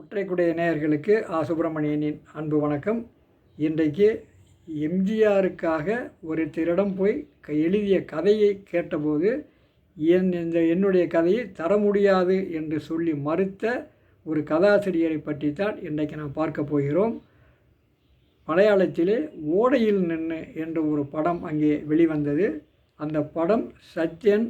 ஒற்றைக்குடைய நேயர்களுக்கு ஆ. சுப்பிரமணியனின் அன்பு வணக்கம். இன்றைக்கு எம்ஜிஆருக்காக ஒருத்தரிடம் போய் க- எழுதிய கதையை கேட்டபோது என் இந்த என்னுடைய கதையை தர முடியாது என்று சொல்லி மறுத்த ஒரு கதாசிரியரை பற்றி தான் இன்றைக்கு நாம் பார்க்க போகிறோம். மலையாளத்திலே ஓடையில் நின்று என்ற ஒரு படம் அங்கே வெளிவந்தது. அந்த படம் சத்யன்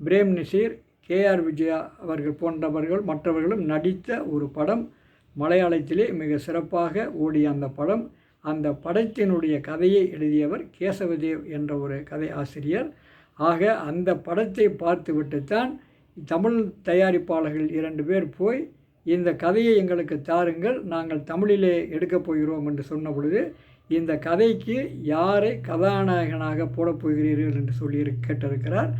பிரேம் நசீர் கேஆர் விஜயா அவர்கள் போன்றவர்கள் மற்றவர்களும் நடித்த ஒரு படம். மலையாளத்திலே மிக சிறப்பாக ஓடிய அந்த படம். அந்த படத்தினுடைய கதையை எழுதியவர் கேசவதேவ் என்ற ஒரு கதை ஆசிரியர். ஆக அந்த படத்தை பார்த்துவிட்டுத்தான் தமிழ் தயாரிப்பாளர்கள் இரண்டு பேர் போய் இந்த கதையை எங்களுக்கு தாருங்கள் நாங்கள் தமிழிலே எடுக்கப் போகிறோம் என்று சொன்ன பொழுது இந்த கதைக்கு யாரை கதாநாயகனாக போடப் போகிறீர்கள் என்று சொல்லி கேட்டிருக்கிறார்.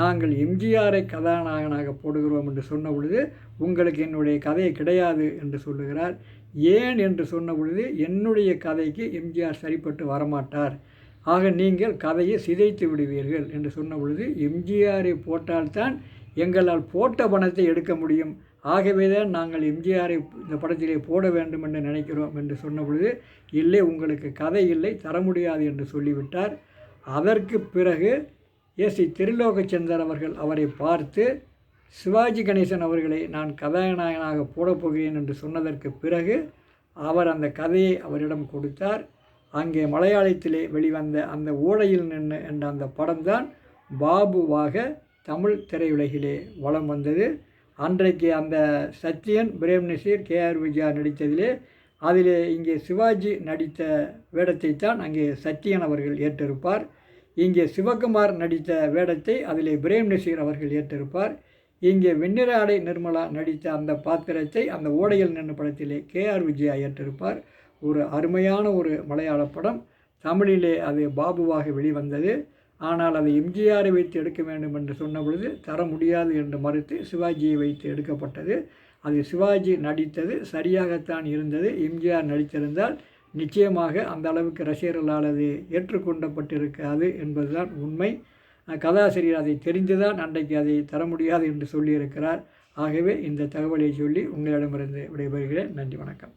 நாங்கள் எம்ஜிஆரை கதாநாயகனாக போடுகிறோம் என்று சொன்ன பொழுது உங்களுக்கு என்னுடைய கதை கிடையாது என்று சொல்லுகிறார். ஏன் என்று சொன்ன பொழுது என்னுடைய கதைக்கு எம்ஜிஆர் சரிப்பட்டு வரமாட்டார். ஆக நீங்கள் கதையை சிதைத்து விடுவீர்கள் என்று சொன்ன பொழுது எம்ஜிஆரை போட்டால்தான் எங்களால் போட்ட பணத்தை எடுக்க முடியும். ஆகவே தான் நாங்கள் எம்ஜிஆரை இந்த படத்திலே போட வேண்டும் என்று நினைக்கிறோம் என்று சொன்ன பொழுது இல்லை உங்களுக்கு கதை இல்லை தர முடியாது என்று சொல்லிவிட்டார். அதற்கு பிறகு ஏசி திருலோகச்சந்தர் அவர்கள் அவரை பார்த்து சிவாஜி கணேசன் அவர்களை நான் கதாநாயகனாக போடப்போகிறேன் என்று சொன்னதற்கு பிறகு அவர் அந்த கதையை அவரிடம் கொடுத்தார். அங்கே மலையாளத்திலே வெளிவந்த அந்த ஓடையில் நின்று என்ற அந்த படம்தான் பாபுவாக தமிழ் திரையுலகிலே வலம் வந்தது. அன்றைக்கு அந்த சத்யன் பிரேம் நசீர் கேஆர் விஜயா நடித்ததிலே அதிலே இங்கே சிவாஜி நடித்த வேடத்தை தான் அங்கே சத்யன் அவர்கள் ஏற்றிருப்பார். இங்கே சிவகுமார் நடித்த வேடத்தை அதிலே பிரேம் நசீர் அவர்கள் ஏற்றிருப்பார். இங்கே வெண்ணிராடை நிர்மலா நடித்த அந்த பாத்திரத்தை அந்த ஓடையில் நின்று படத்திலே கேஆர் விஜயா ஏற்றிருப்பார். ஒரு அருமையான ஒரு மலையாள படம். தமிழிலே அது பாபுவாக வெளிவந்தது. ஆனால் அதை எம்ஜிஆரை வைத்து எடுக்க வேண்டும் என்று சொன்ன பொழுது தர முடியாது என்று மறுத்து சிவாஜியை வைத்து எடுக்கப்பட்டது. அது சிவாஜி நடித்தது. சரியாகத்தான் இருந்தது. எம்ஜிஆர் நடித்திருந்தால் நிச்சயமாக அந்த அளவுக்கு ரசிகர்களால் அது ஏற்றுக்கொண்டப்பட்டிருக்காது என்பதுதான் உண்மை. கதாசிரியர் அதை தெரிந்துதான் அன்றைக்கு அதை தர முடியாது என்று சொல்லியிருக்கிறார். ஆகவே இந்த தகவலை சொல்லி உங்களிடமிருந்து விடைபெறுகிறேன். நன்றி வணக்கம்.